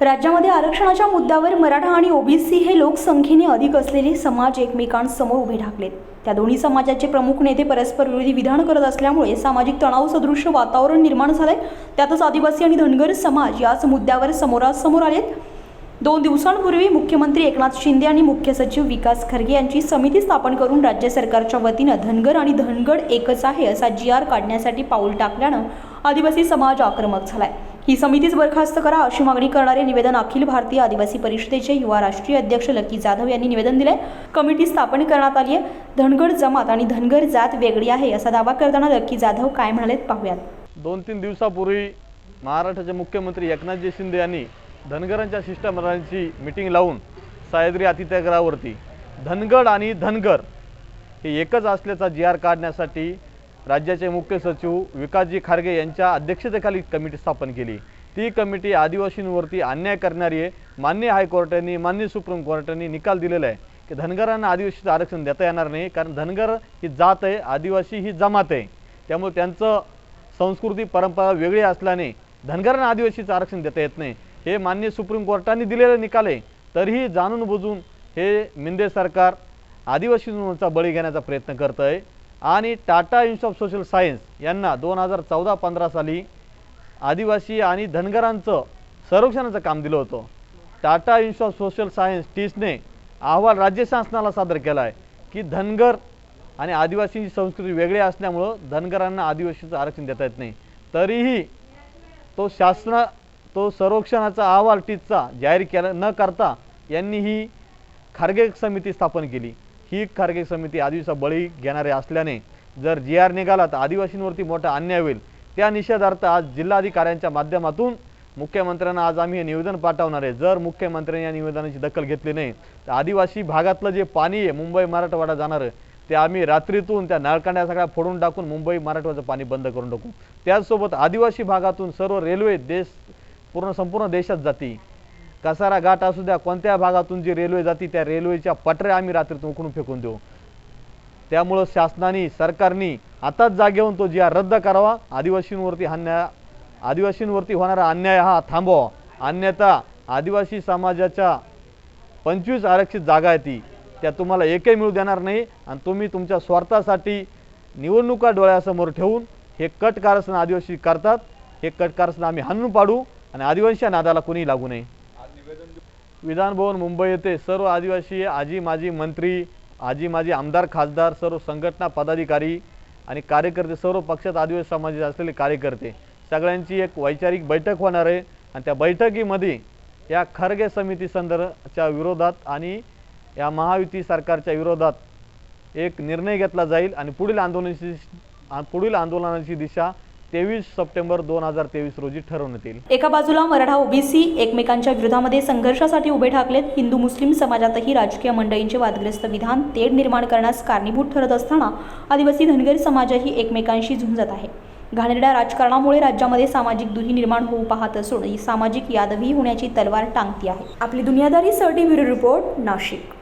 राज्यामध्ये आरक्षणाच्या मुद्द्यावर मराठा आणि ओबीसी हे लोकसंख्येने अधिक असलेले समाज एकमेकांसमोर उभे ठाकलेत. त्या दोन्ही समाजाचे प्रमुख नेते परस्पर विरोधी विधान करत असल्यामुळे सामाजिक तणाव सदृश वातावरण निर्माण झालंय. त्यातच आदिवासी आणि धनगर समाज याच मुद्द्यावर समोरासमोर आलेत. दोन दिवसांपूर्वी मुख्यमंत्री एकनाथ शिंदे आणि मुख्य सचिव विकास खरगे यांची समिती स्थापन करून राज्य सरकारच्या वतीनं धनगर आणि धनगड एकच आहे असा जी आर काढण्यासाठी पाऊल टाकल्यानं आदिवासी समाज आक्रमक झालाय. ही समितीच बरखास्त करा अशी मागणी करणारे निवेदन अखिल भारतीय आदिवासी परिषदेचे युवा राष्ट्रीय अध्यक्ष लकी जाधव यांनी निवेदन दिले कमिटी स्थापन करण्यात आली आहे धनगड जमात आणि धनगर जात वेगळी आहे असा दावा करताना लकी जाधव काय म्हणालेत पाहूयात. दोन तीन दिवसापूर्वी महाराष्ट्राचे मुख्यमंत्री एकनाथजी शिंदे यांनी धनगरांच्या शिष्टमंडळांची मिटिंग लावून सह्याद्री अतिथीगृहावरती धनगड आणि धनगर हे एकच असल्याचा जी आर काढण्यासाठी राज्याचे मुख्य सचिव विकासजी खारगे यांच्या अध्यक्षतेखाली कमिटी स्थापन केली. ती कमिटी आदिवासींवरती अन्याय करणारी आहे. मान्य हायकोर्टाने मान्य सुप्रीम कोर्टाने निकाल दिलेला आहे की धनगरांना आदिवासीचं आरक्षण देता येणार नाही कारण धनगर ही जात आहे आदिवासी ही जमात आहे. त्यामुळे त्यांचं संस्कृती परंपरा वेगळी असल्याने धनगरांना आदिवासीचं आरक्षण देता येत नाही. हे मान्य सुप्रीम कोर्टाने दिलेलं निकाल आहे. तरीही जाणून बुजून हे मिंदे सरकार आदिवासींचा बळी घेण्याचा प्रयत्न करत आहे आणि Tata institute of social science यांना दोन हजार चौदा पंधरा साली आदिवासी आणि धनगरांचं संरक्षणाचं काम दिलं होतं. Tata institute of social science टीसने अहवाल राज्य शासनाला सादर केला आहे की धनगर आणि आदिवासींची संस्कृती वेगळी असल्यामुळं धनगरांना आदिवासीचं आरक्षण देता येत नाही. तरीही तो शासना तो सर्वेक्षणाचा अहवाल टीचचा जाहीर केला न करता यांनी ही खारगे समिती स्थापन केली. ही खारगे समिती आदिवासा बळी घेणारे असल्याने जर जी आर निघाला तर आदिवासींवरती मोठा अन्याय होईल. त्या निषेधार्थ आज जिल्हाधिकाऱ्यांच्या माध्यमातून मुख्यमंत्र्यांना आज आम्ही हे निवेदन पाठवणार आहे. जर मुख्यमंत्र्यांनी या निवेदनाची दखल घेतली नाही तर आदिवासी भागातलं जे पाणी आहे मुंबई मराठवाडा जाणारं ते आम्ही रात्रीतून त्या नळकांड्या सगळ्या फोडून टाकून मुंबई मराठवाड्याचं पाणी बंद करून टाकू. त्याचसोबत आदिवासी भागातून सर्व रेल्वे देश पूर्ण संपूर्ण देशात जाती कसारा घाट असू द्या कोणत्या भागातून जी रेल्वे जाते त्या रेल्वेच्या पटऱ्या आम्ही रात्रीतून उकडून फेकून देऊ. त्यामुळं शासनाने सरकारने आताच जागे होऊन तो जी रद्द करावा. आदिवासींवरती अन्याय आदिवासींवरती होणारा अन्याय हा थांबवा. अन्यथा आदिवासी समाजाच्या पंचवीस आरक्षित जागा आहे ती त्या तुम्हाला एकही मिळू देणार नाही. आणि तुम्ही तुमच्या स्वार्थासाठी निवडणुका डोळ्यासमोर ठेवून हे कट कारस्थान आदिवासी करतात. हे कट कारस्थान आम्ही हाणून पाडू. आणि आदिवासी नादाला कोणी लागू नये. विधानभवन मुंबई येथे सर्व आदिवासी आजी माजी मंत्री आजी माजी आमदार खासदार सर्व संघटना पदाधिकारी आणि कार्यकर्ते सर्व पक्षात आदिवासी समाजाचे असलेले कार्यकर्ते. सगळ्यांची एक वैचारिक बैठक होणार आहे आणि त्या बैठकीमध्ये या खरगे समिती संदर्भाच्या विरोधात आणि या महायुती सरकारच्या विरोधात एक निर्णय घेतला जाईल आणि पुढील आंदोलनाची पुढील आंदोलनाची दिशा तेवीस सप्टेंबर दोन हजार तेवीस रोजी ठरवण्यात येईल. एका बाजूला मराठा ओबीसी एकमेकांच्या विरोधामध्ये संघर्षासाठी उभे ठाकलेत हिंदू मुस्लिम समाजातही राजकीय मंडळींचे वादग्रस्त विधान तेढ निर्माण करण्यास कारणीभूत ठरत असताना आदिवासी धनगर समाजही एकमेकांशी झुंजत आहे. घाणेरड्या राजकारणामुळे राज्यामध्ये सामाजिक दुही निर्माण होऊ पाहत असून ही सामाजिक यादवी होण्याची तलवार टांगती आहे. आपली दुनियादारी सर्टी ब्युरो रिपोर्ट नाशिक.